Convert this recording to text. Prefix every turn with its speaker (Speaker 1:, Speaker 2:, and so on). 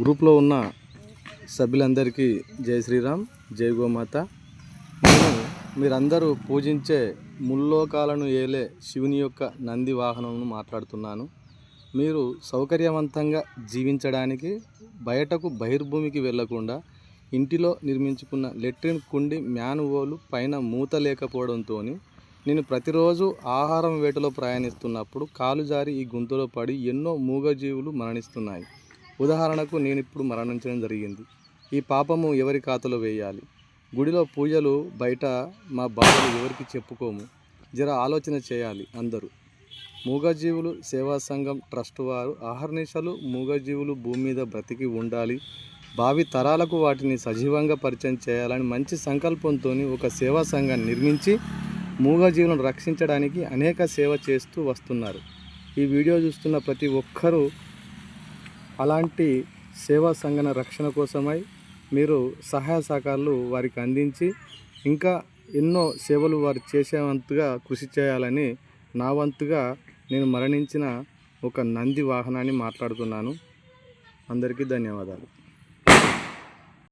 Speaker 1: గ్రూప్లో ఉన్న సభ్యులందరికీ జై శ్రీరామ్ జై గోమాత. నేను మీరందరూ పూజించే ముల్లోకాలను ఏలే శివుని యొక్క నంది వాహనంను మాట్లాడుతున్నాను. మీరు సౌకర్యవంతంగా జీవించడానికి బయటకు బహిర్భూమికి వెళ్ళకుండా ఇంటిలో నిర్మించుకున్న లెట్రిన్ కుండి మ్యానువోలు పైన మూత లేకపోవడంతో నేను ప్రతిరోజు ఆహారం వేటలో ప్రయాణిస్తున్నప్పుడు కాలు జారి ఈ గుంతలో పడి ఎన్నో మూగజీవులు మరణిస్తున్నాయి. ఉదాహరణకు నేను ఇప్పుడు మరణించడం జరిగింది. ఈ పాపము ఎవరి ఖాతాలో వేయాలి? గుడిలో పూజలు బయట మా బాధలు ఎవరికి చెప్పుకోము? జర ఆలోచన చేయాలి అందరూ. మూగజీవులు సేవా సంఘం ట్రస్ట్ వారు ఆహర్నిశలు మూగజీవులు భూమి మీద బ్రతికి ఉండాలి. భావి తరాలకు వాటిని సజీవంగా పరిచయం చేయాలని మంచి సంకల్పంతో ఒక సేవా సంఘాన్ని నిర్మించి మూగజీవులను రక్షించడానికి అనేక సేవ చేస్తూ వస్తున్నారు. ఈ వీడియో చూస్తున్న ప్రతి ఒక్కరూ అలాంటి సేవా సంఘన రక్షణ కోసమై మీరు సహాయ సహకారాలు వారికి అందించి ఇంకా ఎన్నో సేవలు వారు చేసేవంతుగా కృషి చేయాలని నా వంతుగా నేను మరణించిన ఒక నంది వాహనాన్ని మాట్లాడుతున్నాను. అందరికీ ధన్యవాదాలు.